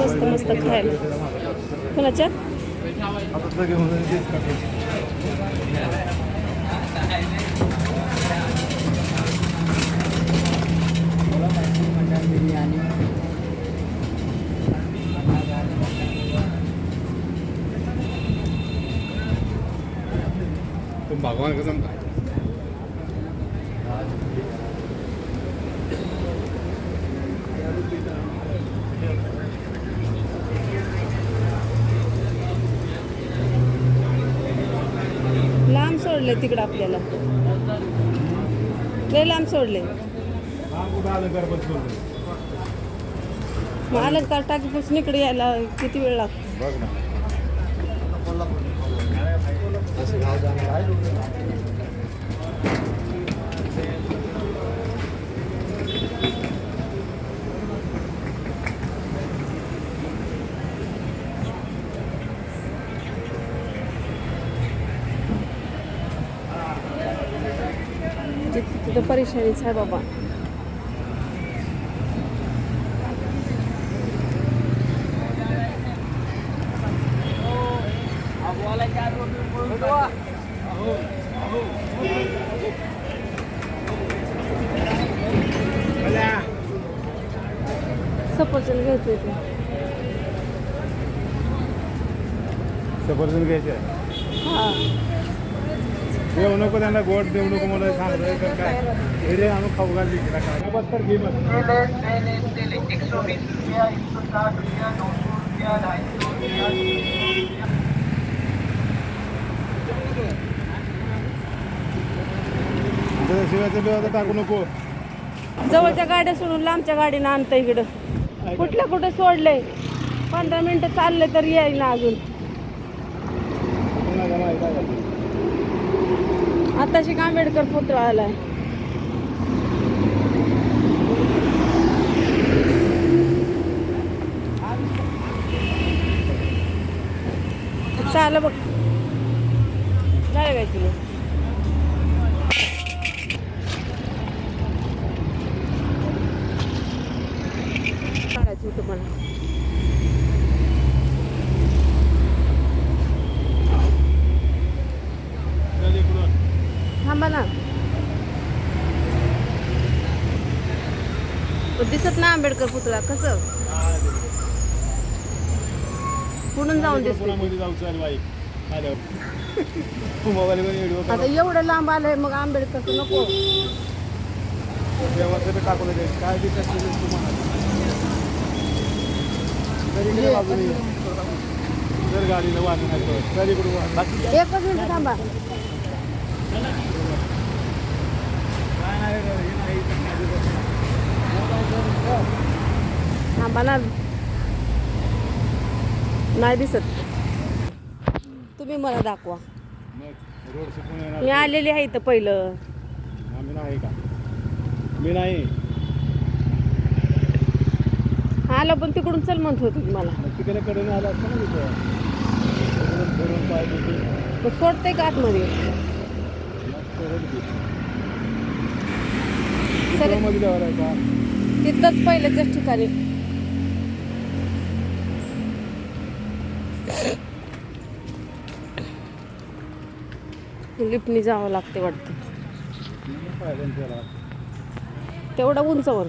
मस्त मस्त खायला. कुणाच्या? घेऊन भगवान कसम काय लांब सोडले तिकडं आपल्याला. लय लांब सोडले मग आलं का टाकीपासून इकडे यायला किती वेळ लागतो? बघ ना. तिथं तिथं परेशानीच आहे बाबा. सफरचंद घ्यायचं ते. सफरचंद घ्यायचे हा. देऊ नको त्यांना गोड देऊ नको मला सांगतोय तर काय? हे आम्ही खाऊ काय बस तर घे टाकू नको. जवळच्या गाड्या सोडून लांबच्या गाडीनं आणतं इकडं. कुठल्या कुठे सोडलंय? पंधरा मिनिटं चालले तर येईना अजून पुन्हा जमा आहे काय झालं? आताशी आंबेडकर पुतळा आलाय. चाल बघ. झालं काय तुला सांगायचं होतं मला चल इकडून. थांबा ना पण दिसत ना आंबेडकर पुतळा कसं? पुढून जाऊन दिसते पुण्यामध्ये जाऊ चल बाईक आल्यावर मोबाईल व्हिडिओ आता एवढं लांब आलंय मग आंबेडकर नको. काय बी करते तुम्हाला. तरी इकडे बाजूने ये. जर गाडीला वाहन नाही तर तरी इकडून वाहन. बाकी काय? एकच मिनिट थांबा. नाही नाही, नाही. थांबा ना नाही दिसत. तुम्ही मला दाखवा. मी आलेली आहे इथं पहिलं. मी नाही. आलं पण तिकडून चल म्हणत होती मला. सोडते का आतमध्ये? तिथंच पहिल्याच्याच ठिकाणी. लिफ्टनी जावं लागते वाटतं. तेवढा उंचावर.